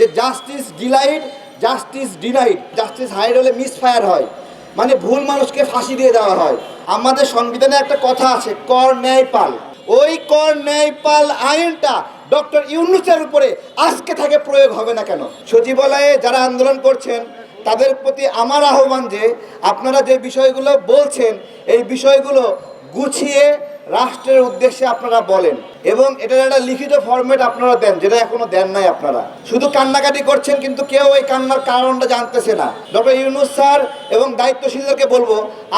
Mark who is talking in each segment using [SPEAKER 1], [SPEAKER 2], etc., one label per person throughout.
[SPEAKER 1] যে justice delayed justice denied justice hide হলে misfire হয়। মানে ভুল মানুষকে ফাঁসি দিয়ে দেওয়া হয়। আমাদের সংবিধানে একটা কথা আছে, কর ন্যায় পাল। ওই কর ন্যায় পাল আইনটা ডক্টর ইউনুসের উপরে আজকে থাকে প্রয়োগ হবে না কেন? সচিবালয়ে যারা আন্দোলন করছেন তাদের প্রতি আমার আহ্বান যে আপনারা যে বিষয়গুলো বলছেন, এই বিষয়গুলো গুছিয়ে রাষ্ট্রের উদ্দেশ্যে আপনারা বলেন এবং এটার একটা লিখিত ফরম্যাট আপনারা দেন, যেটা এখনও দেন নাই আপনারা। শুধু কান্নাকাটি করছেন, কিন্তু কেউ এই কান্নার কারণটা জানতেছে না। ডক্টর ইউনুস স্যার এবং দায়িত্বশীলদেরকে বলব,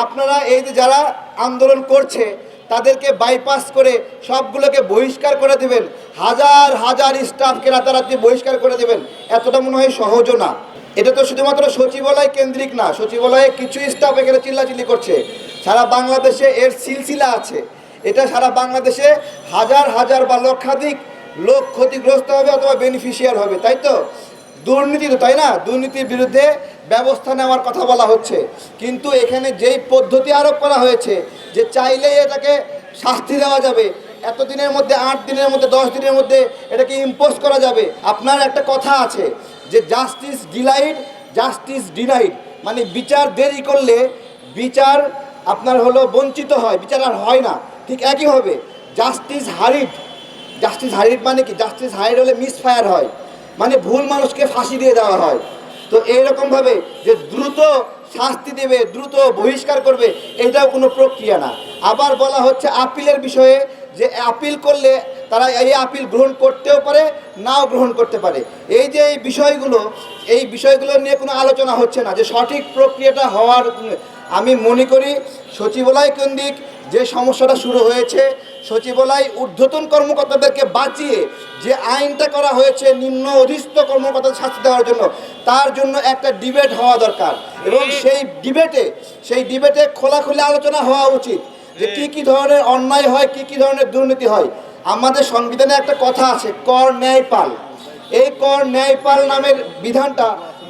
[SPEAKER 1] আপনারা এই যে যারা আন্দোলন করছে, তাদেরকে বাইপাস করে সবগুলোকে বহিষ্কার করে দেবেন। হাজার হাজার স্টাফকে রাতারাতি বহিষ্কার করে দেবেন। এতটা মনে হয় সহজও না। এটা তো শুধুমাত্র সচিবালয় কেন্দ্রিক না, সচিবালয়ে কিছু স্টাফ এখানে চিল্লাচিল্লি করছে। সারা বাংলাদেশে এর সিলসিলা আছে। এটা সারা বাংলাদেশে হাজার হাজার বা লক্ষাধিক লোক ক্ষতিগ্রস্ত হবে অথবা বেনিফিশিয়ার হবে, তাই তো? দুর্নীতি তো, তাই না? দুর্নীতির বিরুদ্ধে ব্যবস্থা নেওয়ার কথা বলা হচ্ছে। কিন্তু এখানে যেই পদ্ধতি আরোপ করা হয়েছে, যে চাইলেই এটাকে শাস্তি দেওয়া যাবে এত দিনের মধ্যে, আট দিনের মধ্যে, দশ দিনের মধ্যে এটাকে ইম্পোজ করা যাবে, আপনার একটা কথা আছে। যে জাস্টিস ডিলাইড জাস্টিস ডিনাইড মানে বিচার দেরি করলে বিচার আপনার হলো বঞ্চিত হয়, বিচার আর হয় না। ঠিক একইভাবে জাস্টিস হারিড জাস্টিস হারিড মানে কি? জাস্টিস হারিড হলে মিসফায়ার হয় মানে ভুল মানুষকে ফাঁসি দিয়ে দেওয়া হয়। তো এইরকমভাবে যে দ্রুত শাস্তি দেবে, দ্রুত বহিষ্কার করবে এটাও কোনো প্রক্রিয়া না। আবার বলা হচ্ছে, আপিলের বিষয়ে যে আপিল করলে তারা এই আপিল গ্রহণ করতেও পারে, নাও গ্রহণ করতে পারে। এই যে এই বিষয়গুলো এই বিষয়গুলো নিয়ে কোনো আলোচনা হচ্ছে না। যে সঠিক প্রক্রিয়াটা হওয়ার, আমি মনে করি সচিবালয় কেন্দ্রিক যে সমস্যাটা শুরু হয়েছে, সচিবালয় ঊর্ধ্বতন কর্মকর্তাদেরকে বাঁচিয়ে যে আইনটা করা হয়েছে, নিম্ন অধীস্থ কর্মকর্তাদের শাস্তি দেওয়ার জন্য, তার জন্য একটা ডিবেট হওয়া দরকার। এবং সেই ডিবেটে সেই ডিবেটে খোলাখুলি আলোচনা হওয়া উচিত। যে কি কি ধরনের অন্যায় হয়, কি কি ধরনের দুর্নীতি হয়, আমাদের সংবিধানে একটা কথা আছে, কর ন্যায় পাল। এই কর ন্যায়পাল নামের বিধানটা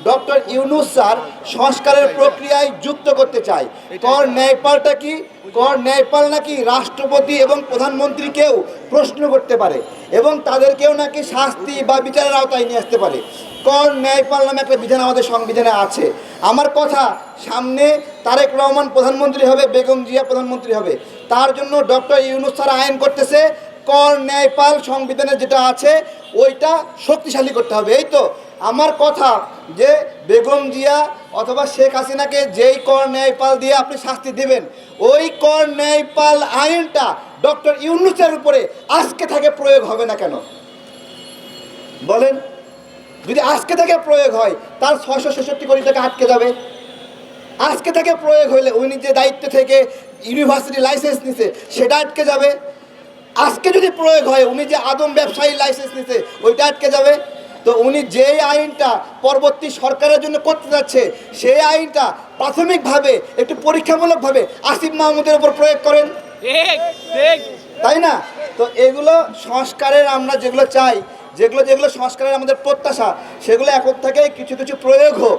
[SPEAKER 1] ডক্টর ইউনুস স্যার সংস্কারের প্রক্রিয়ায় যুক্ত করতে চায়। কর ন্যায়পালটা কি? কর ন্যায়পাল নাকি রাষ্ট্রপতি এবং প্রধানমন্ত্রীকেও প্রশ্ন করতে পারে এবং তাদেরকেও নাকি শাস্তি বা বিচারের আওতায় নিয়ে আসতে পারে। কর ন্যায়পাল নামে একটা বিধান আমাদের সংবিধানে আছে? আমার কথা সামনে তারেক রহমান প্রধানমন্ত্রী হবে, বেগম জিয়া প্রধানমন্ত্রী হবে। তার জন্য ডক্টর ইউনুস স্যার আইন করতেছে কর ন্যায়পাল সংবিধানে যেটা আছে, ওইটা শক্তিশালী করতে হবে। এই তো, আমার কথা যে বেগম জিয়া অথবা শেখ হাসিনাকে যেই কর ন্যায়পাল দিয়ে আপনি শাস্তি দিবেন, ওই কর ন্যায়পাল আইনটা ডক্টর ইউনুসের উপরে আজকে থেকে প্রয়োগ হবে না কেন? বলেন। যদি আজকে থেকে প্রয়োগ হয় তার ছয়শো ছেষট্টি কোটি টাকা আটকে যাবে। আজকে থেকে প্রয়োগ হইলে উনি যে দায়িত্ব থেকে ইউনিভার্সিটি লাইসেন্স নিছে সেটা আটকে যাবে। আজকে যদি প্রয়োগ হয় উনি যে আদম ব্যবসায়ী লাইসেন্স নিছে ওইটা আটকে যাবে। তো উনি যেই আইনটা পরবর্তী সরকারের জন্য করতে যাচ্ছে সেই আইনটা প্রাথমিকভাবে একটু পরীক্ষামূলকভাবে আসিফ মাহমুদের উপর প্রয়োগ করেন। তাই না? তো এগুলো সংস্কারের আমরা যেগুলো চাই যেগুলো যেগুলো সংস্কারের আমাদের প্রত্যাশা সেগুলো এখন থেকে কিছু কিছু প্রয়োগ হোক।